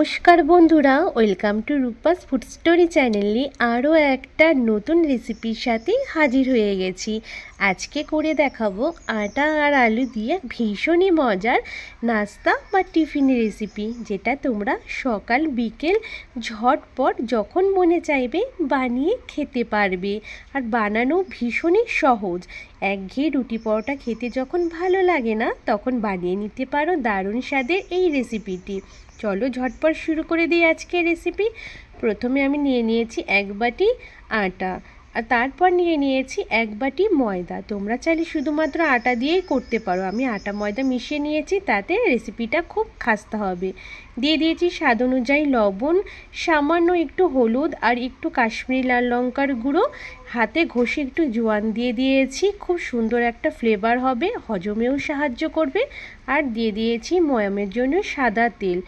নমস্কার বন্ধুরা welcome to Rupa's food story চ্যানেলে আরও একটা নতুন রেসিপির সাথে হাজির হয়ে গেছি। আজকে করে দেখাবো আটা আর আলু দিয়ে ভীষণই মজার নাস্তা বা টিফিন রেসিপি যেটা তোমরা সকাল, বিকেল ঝটপট যখন মনে চাইবে বানিয়ে খেতে পারবে। আর বানানো ভীষণই সহজ। একঘেয়ে রুটি পরোটা খেতে যখন ভালো লাগে না, তখন বানিয়ে নিতে পারো দারুণ স্বাদের এই রেসিপিটি চলো ঝটপট শুরু করে দিই আজকের রেসিপি প্রথমে আমি নিয়ে নিয়েছি এক বাটি আটা। আর তারপর নিয়ে নিয়েছি এক বাটি ময়দা। তোমরা চাইলে শুধুমাত্র আটা দিয়েই করতে পারো। আমি আটা ময়দা মিশিয়ে নিয়েছি, তাতে রেসিপিটা খুব খাস্তা হবে। দিয়ে দিয়েছি স্বাদ অনুযায়ী লবণ, সামান্য একটু হলুদ আর একটু কাশ্মীরি লাল লঙ্কার গুঁড়ো। হাতে ঘষে একটু জোয়ান দিয়ে দিয়েছি, খুব সুন্দর একটা ফ্লেভার হবে, হজমেও সাহায্য করবে। আর দিয়ে দিয়েছি ময়ামের জন্য সাদা তেল।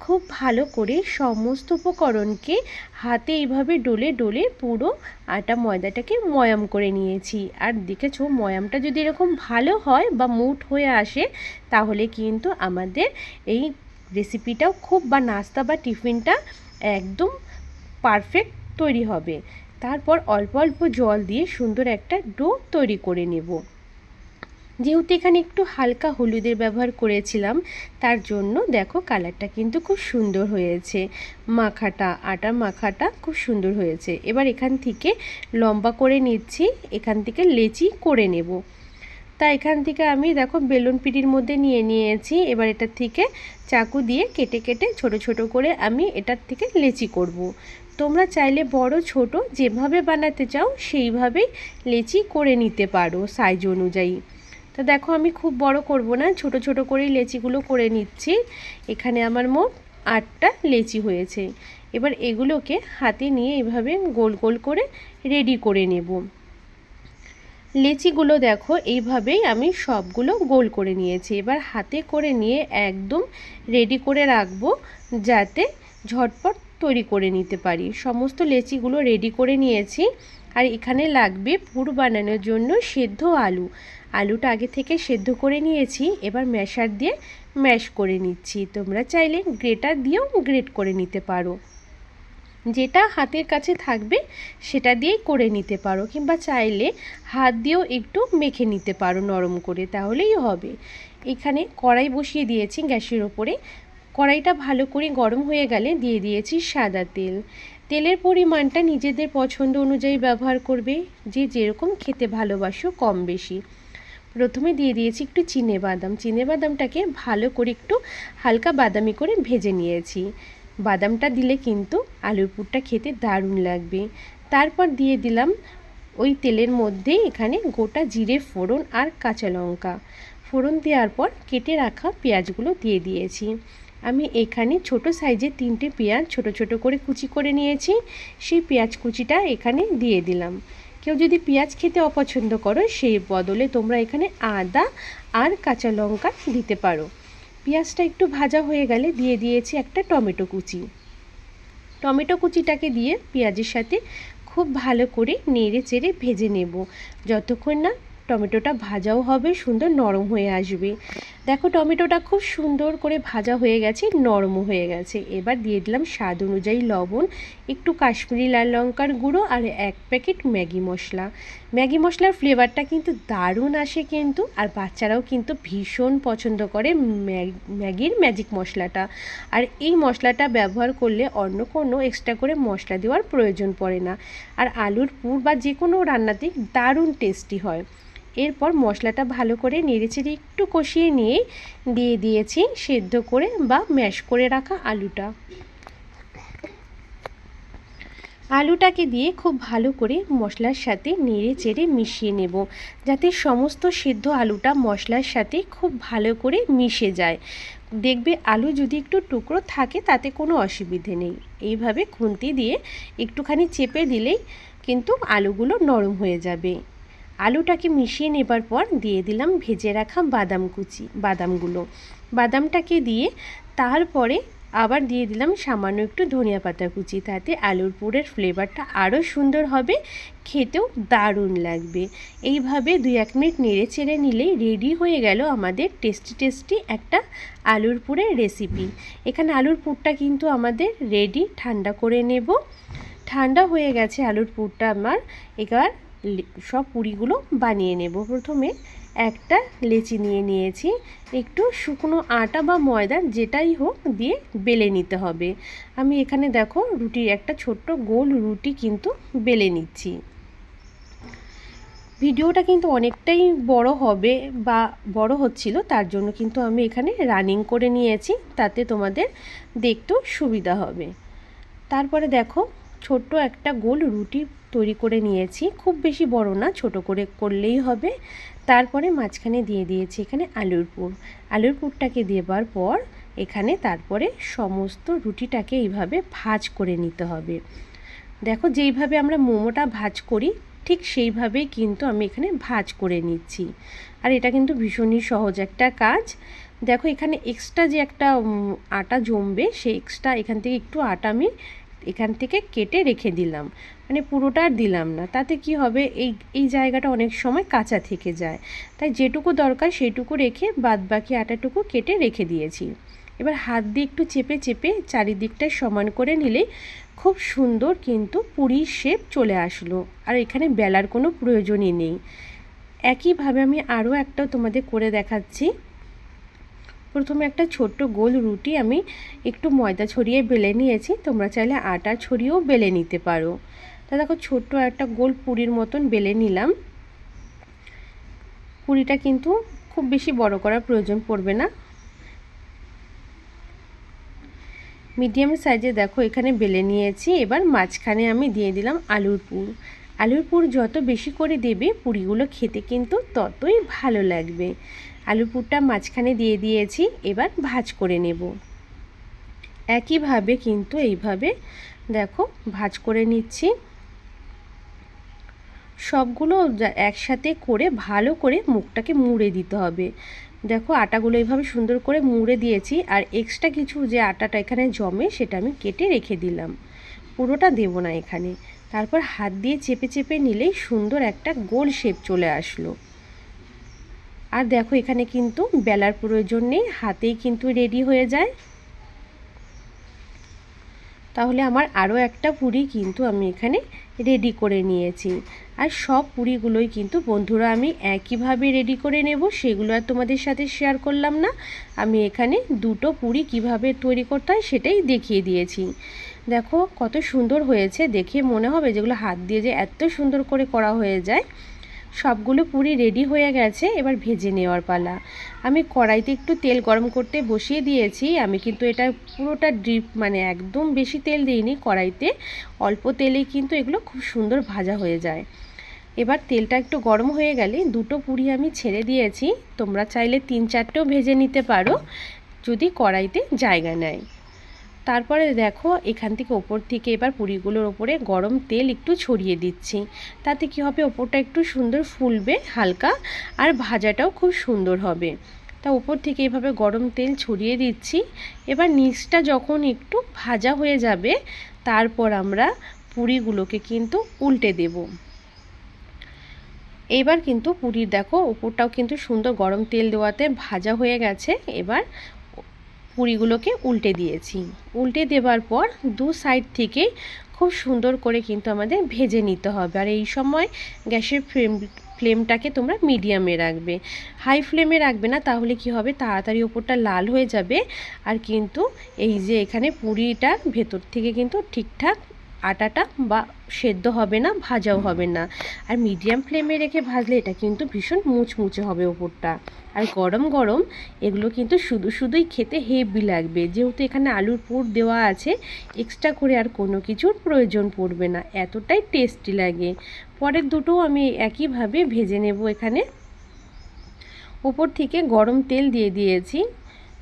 খুব ভালো করে সমস্ত উপকরণকে হাতে এইভাবে ডলে ডলে পুরো আটা ময়দাটাকে ময়াম করে নিয়েছি। আর দেখেছ, ময়ামটা যদি এরকম ভালো হয় বা মুঠ হয়ে আসে, তাহলে কিন্তু আমাদের এই রেসিপিটাও খুব বা নাস্তা বা টিফিনটা একদম পারফেক্ট তৈরি হবে। তারপর অল্প অল্প জল দিয়ে সুন্দর একটা ডো তৈরি করে নেব। যেহেতু এখানে একটু হালকা হলুদের ব্যবহার করেছিলাম, তার জন্য দেখো কালারটা কিন্তু খুব সুন্দর হয়েছে। মাখাটা, আটার মাখাটা খুব সুন্দর হয়েছে। এবার এখান থেকে লম্বা করে নিচ্ছি, এখান থেকে লেচি করে নেব। তা এখান থেকে আমি দেখো বেলুন পিটির মধ্যে নিয়ে নিয়েছি, এবার এটার থেকে চাকু দিয়ে কেটে কেটে ছোট ছোট করে আমি এটার থেকে লেচি করব। তোমরা চাইলে বড়, ছোট যেভাবে বানাতে চাও সেইভাবেই লেচি করে নিতে পারো সাইজ অনুযায়ী। তো দেখো আমি খুব বড় করব না, ছোট ছোট করেই লেচিগুলো করে নিচ্ছি। এখানে আমার মোট আটটা লেচি হয়েছে। এবার এগুলোকে হাতে নিয়ে এভাবে গোল গোল করে রেডি করে নেব। লেচিগুলো দেখো, এইভাবেই আমি সবগুলো গোল করে নিয়েছি। এবার হাতে করে নিয়ে একদম রেডি করে রাখব, যাতে ঝটপট তৈরি করে নিতে পারি। সমস্ত লেচিগুলো রেডি করে নিয়েছি। আর এখানে লাগবে পুর বানানোর জন্য সেদ্ধ আলু। আলুটা আগে থেকে সেদ্ধ করে নিয়েছি, এবার ম্যাশার দিয়ে ম্যাশ করে নিচ্ছি। তোমরা চাইলে গ্রেটার দিয়েও গ্রেট করে নিতে পারো। যেটা হাতের কাছে থাকবে, সেটা দিয়েই করে নিতে পারো, কিংবা চাইলে হাত দিয়েও একটু মেখে নিতে পারো নরম করে, তাহলেই হবে। এখানে কড়াই বসিয়ে দিয়েছি গ্যাসের ওপরে। কড়াইটা ভালো করে গরম হয়ে গেলে দিয়ে দিয়েছি সাদা তেল। তেলের পরিমাণটা নিজেদের পছন্দ অনুযায়ী ব্যবহার করবে। যে যেরকম খেতে ভালোবাসো, কম বেশি। প্রথমে দিয়ে দিয়েছি একটু চিনে বাদাম। চিনে বাদামটাকে ভালো করে একটু হালকা বাদামি করে ভেজে নিয়েছি। বাদামটা দিলে কিন্তু আলুর পুরটা খেতে দারুণ লাগবে। তারপর দিয়ে দিলাম ওই তেলের মধ্যেই এখানে গোটা জিরে, ফোড়ন আর কাঁচা লঙ্কা। ফোড়ন দেওয়ার পর কেটে রাখা পেঁয়াজগুলো দিয়ে দিয়েছি। আমি এখানে ছোট সাইজের তিনটে পেঁয়াজ ছোট ছোট করে কুচি করে নিয়েছি। সেই পেঁয়াজ কুচিটা এখানে দিয়ে দিলাম। কেউ যদি পেঁয়াজ খেতে অপছন্দ করো, সেই বদলে তোমরা এখানে আদা আর কাঁচা লঙ্কা দিতে পারো। পেঁয়াজটা একটু ভাজা হয়ে গেলে দিয়ে দিয়েছি একটা টমেটো কুচি। টমেটো কুচিটাকে দিয়ে পেঁয়াজের সাথে খুব ভালো করে নেড়ে চেড়ে ভেজে নেব। যতক্ষণ না টমেটোটা ভাজাও হবে, সুন্দর নরম হয়ে আসবে। দেখো টমেটোটা খুব সুন্দর করে ভাজা হয়ে গেছে, নরম হয়ে গেছে। এবার দিয়ে দিলাম স্বাদ অনুযায়ী লবণ, একটু কাশ্মীরি লাল লঙ্কার গুঁড়ো আর এক প্যাকেট ম্যাগি মশলা। ম্যাগি মশলার ফ্লেভারটা কিন্তু দারুণ আসে কিন্তু, আর বাচ্চারাও কিন্তু ভীষণ পছন্দ করে ম্যাগির ম্যাজিক মশলাটা। আর এই মশলাটা ব্যবহার করলে অন্য কোনো এক্সট্রা করে মশলা দেওয়ার প্রয়োজন পড়ে না। আর আলুর পুর বা যে কোনো রান্নাতেই দারুণ টেস্টি হয়। এরপর মশলাটা ভালো করে নেড়েচেড়ে একটু কষিয়ে নিয়ে দিয়ে দিয়েছি সেদ্ধ করে বা ম্যাশ করে রাখা আলুটা। আলুটাকে দিয়ে খুব ভালো করে মশলার সাথে নেড়ে চেড়ে মিশিয়ে নেব, যাতে সমস্ত সেদ্ধ আলুটা মশলার সাথে খুব ভালো করে মিশে যায়। দেখবে আলু যদি একটু টুকরো থাকে তাতে কোনো অসুবিধে নেই। এইভাবে খুন্তি দিয়ে একটুখানি চেপে দিলেই কিন্তু আলুগুলো নরম হয়ে যাবে। আলুটাকে মিশিয়ে নেবার পর দিয়ে দিলাম ভেজে রাখা বাদাম কুচি, বাদামগুলো। বাদামটাকে দিয়ে তারপরে আবার দিয়ে দিলাম সামান্য একটু ধনিয়া পাতা কুচি, তাতে আলুর পুরের ফ্লেভারটা আরও সুন্দর হবে, খেতেও দারুণ লাগবে। এইভাবে দুই এক মিনিট নেড়ে চেড়ে নিলেই রেডি হয়ে গেল আমাদের টেস্টি টেস্টি একটা আলুর পুরের রেসিপি। এখানে আলুর পুরটা কিন্তু আমাদের রেডি, ঠান্ডা করে নেব। ঠান্ডা হয়ে গেছে আলুর পুরটা আমার। এবার সব পুরিগুলো বানিয়ে নেব। প্রথমে একটা লেচি নিয়ে নিয়েছি। একটু শুকনো আটা বা ময়দা যেটাই হোক দিয়ে বেলে নিতে হবে। আমি এখানে দেখো রুটির একটা ছোট্ট গোল রুটি কিন্তু বেলে নিচ্ছি। ভিডিওটা কিন্তু অনেকটাই বড় হবে বা বড় হচ্ছিল, তার জন্য কিন্তু আমি এখানে রানিং করে নিয়েছি, তাতে তোমাদের দেখতেও সুবিধা হবে। তারপরে দেখো ছোট্ট একটা গোল রুটি তৈরি করে নিয়েছি। খুব বেশি বড় না, ছোট করে করলেই হবে। তারপরে মাঝখানে দিয়ে দিয়েছি এখানে আলুর পুর। আলুর পুরটাকে দেবার পর এখানে তারপরে সমস্ত রুটিটাকে এইভাবে ভাজ করে নিতে হবে। দেখো যেইভাবে আমরা মোমোটা ভাজ করি, ঠিক সেইভাবেই কিন্তু আমি এখানে ভাজ করে নিচ্ছি। আর এটা কিন্তু ভীষণই সহজ একটা কাজ। দেখো এখানে এক্সট্রা যে একটা আটা জমবে, সেই এক্সট্রা এখান থেকে একটু আটা আমি এখান থেকে কেটে রেখে দিলাম। মানে পুরোটা আর দিলাম না। তাতে কি হবে? এই এই জায়গাটা অনেক সময় কাঁচা থেকে যায়। তাই যেটুকু দরকার সেটুকু রেখে বাদ বাকি আটাটুকু কেটে রেখে দিয়েছি। এবার হাত দিয়ে একটু চেপে চেপে চারিদিকটা সমান করে নিলে খুব সুন্দর কিন্তু পুরীর শেপ চলে আসলো। আর এখানে বেলার কোনো প্রয়োজনই নেই। একইভাবে আমি আরও একটা তোমাদের করে দেখাচ্ছি। প্রথমে একটা ছোট্ট গোল রুটি আমি একটু ময়দা ছড়িয়ে বেলে নিয়েছি। তোমরা চাইলে আটা ছড়িয়েও বেলে নিতে পারো। তা দেখো, ছোট্ট একটা গোল পুরির মতন বেলে নিলাম। পুরিটা কিন্তু খুব বেশি বড় করার প্রয়োজন পড়বে না। মিডিয়াম সাইজে দেখো, এখানে বেলে নিয়েছি। এবার মাঝখানে আমি দিয়ে দিলাম আলুর পুর। আলুর পুর যত বেশি করে দেবে, পুরিগুলো খেতে কিন্তু ততই ভালো লাগবে। আলুর পুরটা মাঝখানে দিয়ে দিয়েছি, এবার ভাজ করে নেব। একইভাবে কিন্তু এইভাবে দেখো ভাজ করে নিচ্ছি। সবগুলো একসাথে করে ভালো করে মুখটাকে মুড়ে দিতে হবে। দেখো আটাগুলো এইভাবে সুন্দর করে মুড়ে দিয়েছি, আর এক্সট্রা কিছু যে আটাটা এখানে জমে সেটা আমি কেটে রেখে দিলাম। পুরোটা দেব না এখানে। তারপর হাত দিয়ে চেপে চেপে নিলেই সুন্দর একটা গোল শেপ চলে আসলো। আর দেখো এখানে কিন্তু বেলার প্রয়োজন নেই, হাতেই কিন্তু রেডি হয়ে যায়। তাহলে আমার আরও একটা পুরি কিন্তু আমি এখানে রেডি করে নিয়েছি। আর সব পুরিগুলোই কিন্তু বন্ধুরা আমি একইভাবে রেডি করে নেব, সেগুলো আর তোমাদের সাথে শেয়ার করলাম না। আমি এখানে দুটো পুরি কীভাবে তৈরি করতে হয় সেটাই দেখিয়ে দিয়েছি। দেখো কত সুন্দর হয়েছে, দেখে মনে হবে যেগুলো হাত দিয়ে যে এত সুন্দর করে করা হয়ে যায়। সবগুলো পুরি রেডি হয়ে গেছে, এবার ভেজে নেওয়ার পালা। আমি কড়াইতে একটু তেল গরম করতে বসিয়ে দিয়েছি। আমি কিন্তু এটা পুরোটা ড্রিপ মানে একদম বেশি তেল দিইনি কড়াইতে, অল্প তেলেই কিন্তু এগুলো খুব সুন্দর ভাজা হয়ে যায়। এবার তেলটা একটু গরম হয়ে গেলে দুটো পুরি আমি ছেড়ে দিয়েছি। তোমরা চাইলে তিন চারটেও ভেজে নিতে পারো, যদি কড়াইতে জায়গা নেয় তারপরে দেখো এখান থেকে ওপর থেকে এবার পুরিগুলোর ওপরে গরম তেল একটু ছড়িয়ে দিচ্ছি। তাতে কি হবে? ওপরটা একটু সুন্দর ফুলবে হালকা আর ভাজাটাও খুব সুন্দর হবে। তা ওপর থেকে এভাবে গরম তেল ছড়িয়ে দিচ্ছি। এবার নিচটা যখন একটু ভাজা হয়ে যাবে, তারপর আমরা পুরিগুলোকে কিন্তু উল্টে দেব। এবার কিন্তু পুরীর দেখো উপরটাও কিন্তু সুন্দর গরম তেল দেওয়াতে ভাজা হয়ে গেছে। এবার পুরিগুলোকে উল্টে দিয়েছি। উল্টে দেবার পর দু সাইড থেকে খুব সুন্দর করে কিন্তু আমাদের ভেজে নিতে হবে। আর এই সময় গ্যাসের ফ্লেম ফ্লেমটাকে তোমরা মিডিয়ামে রাখবে। হাই ফ্লেমে রাখবে না, তাহলে কি হবে? তাড়াতাড়ি ওপরটা লাল হয়ে যাবে। আর কিন্তু এই যে এখানে পুরিটা ভেতর থেকে কিন্তু ঠিকঠাক আটাটা বা সেদ্ধ হবে না, ভাজাও হবে না। আর মিডিয়াম ফ্লেমে রেখে ভাজলে এটা কিন্তু ভীষণ মুচমুচে হবে ওপরটা। আর গরম গরম এগুলো কিন্তু শুধু শুধুই খেতে হেভি লাগবে। যেহেতু এখানে আলুর পুর দেওয়া আছে এক্সট্রা করে আর কোনো কিছুর প্রয়োজন পড়বে না। এতটাই টেস্টি লাগে। পরের দুটো আমি একইভাবে ভেজে নেব এখানে। ওপর থেকে গরম তেল দিয়ে দিয়েছি।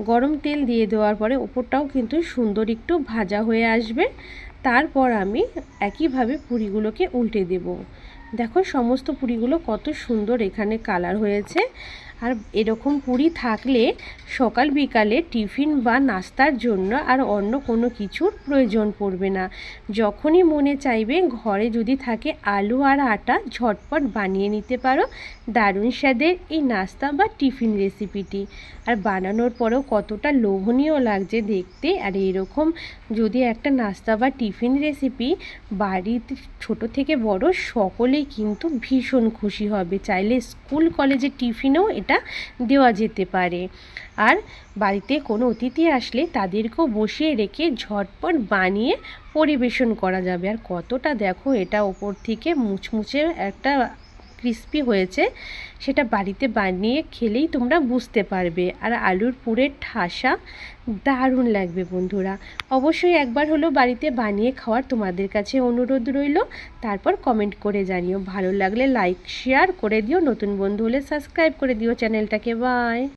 গরম তেল দিয়ে দেওয়ার পরে ওপরটাও কিন্তু সুন্দর একটু ভাজা হয়ে আসবে। তারপর আমি একইভাবে পুরিগুলোকে উল্টে দেব। দেখো সমস্ত পুরিগুলো কত সুন্দর এখানে কালার হয়েছে। আর এরকম পুরি থাকলে সকাল বিকালে টিফিন বা নাস্তার জন্য আর অন্য কোনো কিছুর প্রয়োজন পড়বে না। যখনই মনে চাইবে ঘরে যদি থাকে আলু আর আটা, ঝটপট বানিয়ে নিতে পারো। দারুণ স্বাদের এই নাস্তা বা টিফিন রেসিপিটি। আর বানানোর পরেও কতটা লোভনীয় লাগছে দেখতে। আর এরকম যদি একটা নাস্তা বা টিফিন রেসিপি বাড়িতে ছোট থেকে বড়, সকলেই কিন্তু ভীষণ খুশি হবে। চাইলে স্কুল, কলেজে টিফিনেও এটা দেওয়া যেতে পারে। আর বাড়িতে কোনো অতিথি আসলে তাদেরকেও বসিয়ে রেখে ঝটপট বানিয়ে পরিবেশন করা যাবে। আর কতটা দেখো এটা ওপর থেকে মুচমুচে একটা ক্রিস্পি হয়েছে, সেটা বাড়িতে বানিয়ে খেলেই তোমরা বুঝতে পারবে। আর আলুর পুরের ঠাসা দারুণ লাগবে বন্ধুরা। অবশ্যই একবার হলো বাড়িতে বানিয়ে খাওয়ার তোমাদের কাছে অনুরোধ রইল। তারপর কমেন্ট করে জানিও। ভালো লাগলে লাইক শেয়ার করে দিও। নতুন বন্ধু হলে সাবস্ক্রাইব করে দিও চ্যানেলটাকে। বাই